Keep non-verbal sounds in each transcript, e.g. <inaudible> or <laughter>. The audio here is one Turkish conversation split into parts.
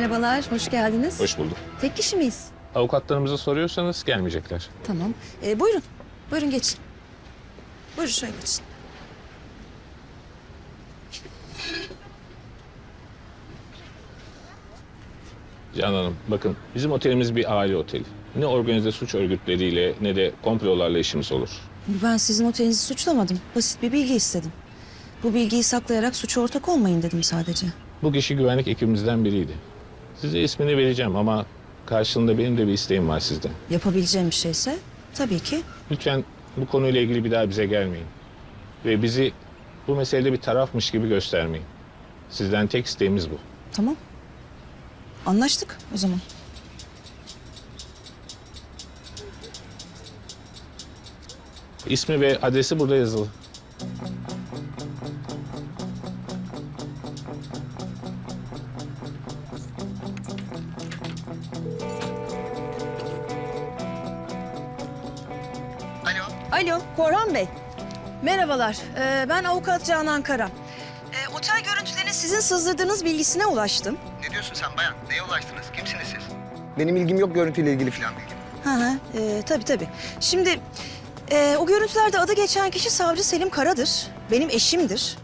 Merhabalar, hoş geldiniz. Hoş bulduk. Tek kişi miyiz? Avukatlarımıza soruyorsanız gelmeyecekler. Tamam. Ee, buyurun, buyurun geçin. Buyurun şöyle geçin. Canan Hanım bakın bizim otelimiz bir aile oteli. Ne organize suç örgütleriyle ne de komplolarla işimiz olur. Ben sizin otelinizi suçlamadım. Basit bir bilgi istedim. Bu bilgiyi saklayarak suça ortak olmayın dedim sadece. Bu kişi güvenlik ekibimizden biriydi. Size ismini vereceğim ama karşılığında benim de bir isteğim var sizden. Yapabileceğim bir şeyse tabii ki. Lütfen bu konuyla ilgili bir daha bize gelmeyin. Ve bizi bu meselede bir tarafmış gibi göstermeyin. Sizden tek isteğimiz bu. Tamam. Anlaştık o zaman. İsmi ve adresi burada yazılı. Alo. Korhan Bey. Merhabalar, ee, ben avukat Canan Kara. Ee, otel görüntülerinin sizin sızdırdığınız bilgisine ulaştım. Ne diyorsun sen bayan? Neye ulaştınız? Kimsiniz siz? Benim ilgim yok görüntüyle ilgili falan bilgim. Hı hı, e, tabii tabii. Şimdi e, o görüntülerde adı geçen kişi savcı Selim Kara'dır. Benim eşimdir.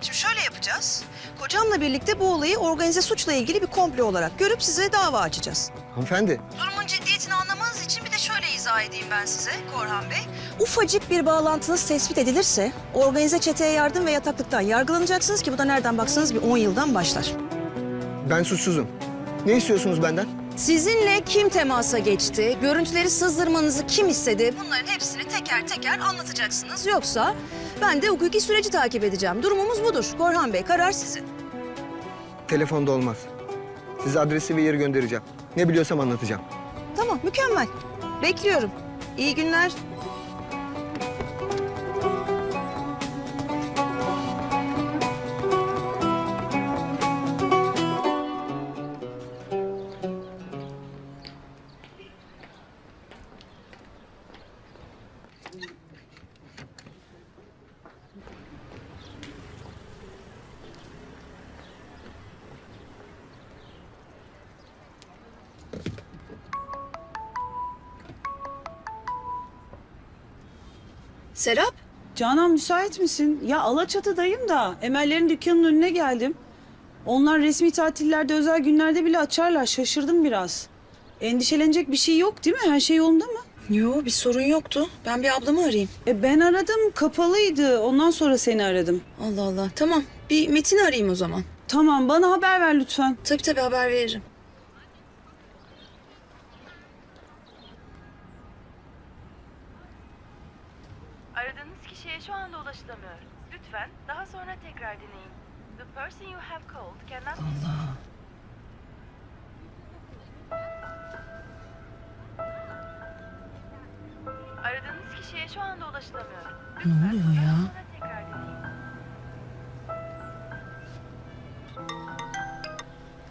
Şimdi şöyle yapacağız. Kocamla birlikte bu olayı organize suçla ilgili bir komplo olarak görüp size dava açacağız. Hanımefendi. Durumun ciddiyetini anlamanız için bir de şöyle izah edeyim ben size Korhan Bey. Ufacık bir bağlantınız tespit edilirse organize çeteye yardım ve yataklıktan yargılanacaksınız ki bu da nereden baksanız bir 10 yıldan başlar. Ben suçsuzum. Ne istiyorsunuz benden? Sizinle kim temasa geçti, görüntüleri sızdırmanızı kim istedi bunların hepsini teker teker anlatacaksınız. Yoksa ben de hukuki süreci takip edeceğim. Durumumuz budur. Korhan Bey karar sizin. Telefonda olmaz. Size adresi ve yeri göndereceğim. Ne biliyorsam anlatacağım. Tamam mükemmel. Bekliyorum. İyi günler. Serap. Canan müsait misin? Ya Alaçatı'dayım da Emellerin dükkanının önüne geldim. Onlar resmi tatillerde özel günlerde bile açarlar. Şaşırdım biraz. Endişelenecek bir şey yok değil mi? Her şey yolunda mı? Yo bir sorun yoktu. Ben bir ablamı arayayım. E ben aradım kapalıydı. Ondan sonra seni aradım. Allah Allah. Tamam. Bir Metin'i arayayım o zaman. Tamam bana haber ver lütfen. Tabii tabii haber veririm. Aradığınız kişiye şu anda ulaşılamıyor. Lütfen daha sonra tekrar deneyin. The person you have called cannot Allah. Aradığınız kişiye şu anda ulaşılamıyor. Ne oluyor ya? Daha sonra tekrar deneyin.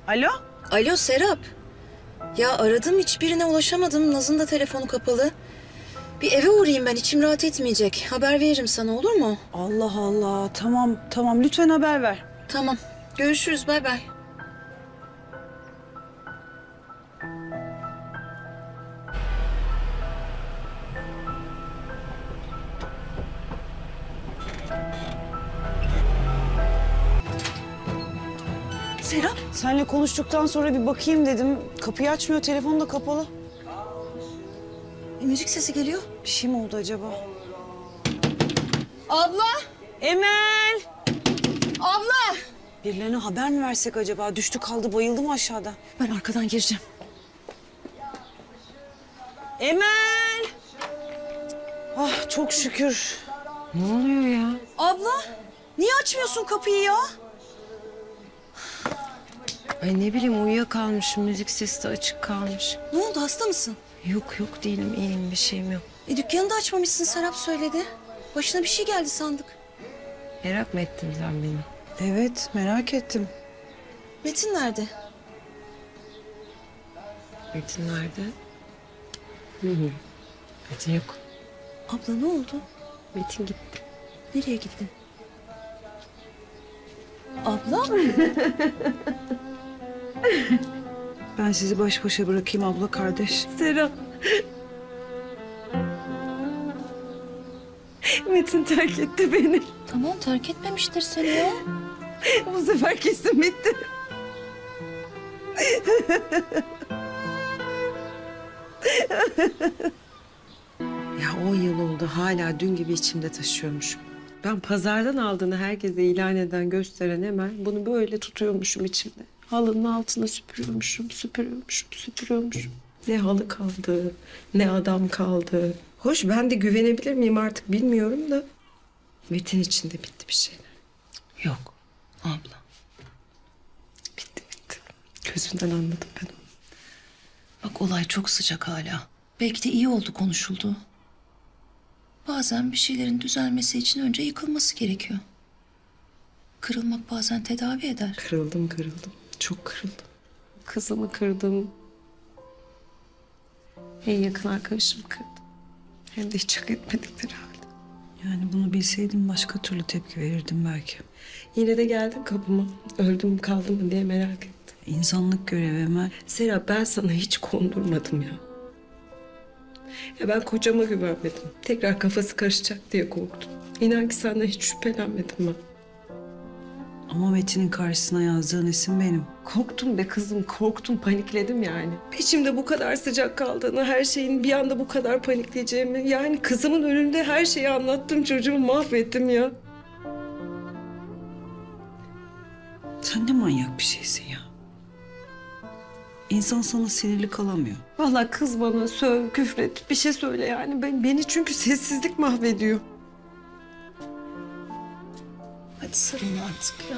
Alo? Alo Serap. Ya aradım hiçbirine ulaşamadım. Naz'ın da telefonu kapalı. Bir eve uğrayayım ben içim rahat etmeyecek. Haber veririm sana olur mu? Allah Allah. Tamam tamam lütfen haber ver. Tamam. Görüşürüz bay bay. Serap. Seninle konuştuktan sonra bir bakayım dedim. Kapıyı açmıyor. Telefonu da kapalı. E, müzik sesi geliyor. Bir şey mi oldu acaba? Abla. Emel! Abla. Birilerine haber mi versek acaba? Düştü kaldı bayıldı mı aşağıda? Ben arkadan gireceğim. Emel! Ah çok şükür. Abla. Niye açmıyorsun kapıyı ya? Ay ne bileyim uyuyakalmışım. Müzik sesi de açık kalmış. Ne oldu hasta mısın? Yok yok değilim iyiyim bir şeyim yok. E dükkanı da açmamışsın Serap söyledi. Başına bir şey geldi sandık. Merak mı ettin sen beni? Evet merak ettim. Metin nerede? Metin nerede? Hı hı. Metin yok. Abla ne oldu? Metin gitti. Nereye gittin? <laughs> Abla? <laughs> Ben sizi baş başa bırakayım abla kardeş. Serap. Metin terk etti beni. Tamam terk etmemiştir seni ya. Bu sefer kesin bitti. ya on yıl oldu hala dün gibi içimde taşıyormuşum. Ben pazardan aldığını herkese ilan eden gösteren hemen bunu böyle tutuyormuşum içimde. Halının altına süpürüyormuşum, süpürüyormuşum, süpürüyormuşum. Ne halı kaldı, ne adam kaldı. Hoş ben de güvenebilir miyim artık bilmiyorum da. Metin içinde bitti bir şeyler. Yok abla. Bitti bitti. Gözünden anladım ben onu. Bak olay çok sıcak hala. Belki de iyi oldu konuşuldu. Bazen bir şeylerin düzelmesi için önce yıkılması gerekiyor. Kırılmak bazen tedavi eder. Kırıldım kırıldım. Çok kırıldım. Kızımı kırdım. En yakın arkadaşımı kırdım. Hem de hiç hak etmedikleri halde. Yani bunu bilseydim başka türlü tepki verirdim belki. Yine de geldin kapıma. Öldüm mü kaldım mı diye merak ettim. İnsanlık görevi Emel. Serap ben sana hiç kondurmadım ya. Ya ben kocama güvenmedim. Tekrar kafası karışacak diye korktum. İnan ki senden hiç şüphelenmedim ben. Ama Metin'in karşısına yazdığın isim benim. Korktum be kızım, korktum, panikledim yani. İçimde bu kadar sıcak kaldığını, her şeyin bir anda bu kadar panikleyeceğimi... Yani kızımın önünde her şeyi anlattım, çocuğumu mahvettim ya. Sen ne manyak bir şeysin ya. İnsan sana sinirli kalamıyor. Vallahi kız bana söv, küfret, bir şey söyle yani. Ben, beni çünkü sessizlik mahvediyor. Hadi sarılın artık ya.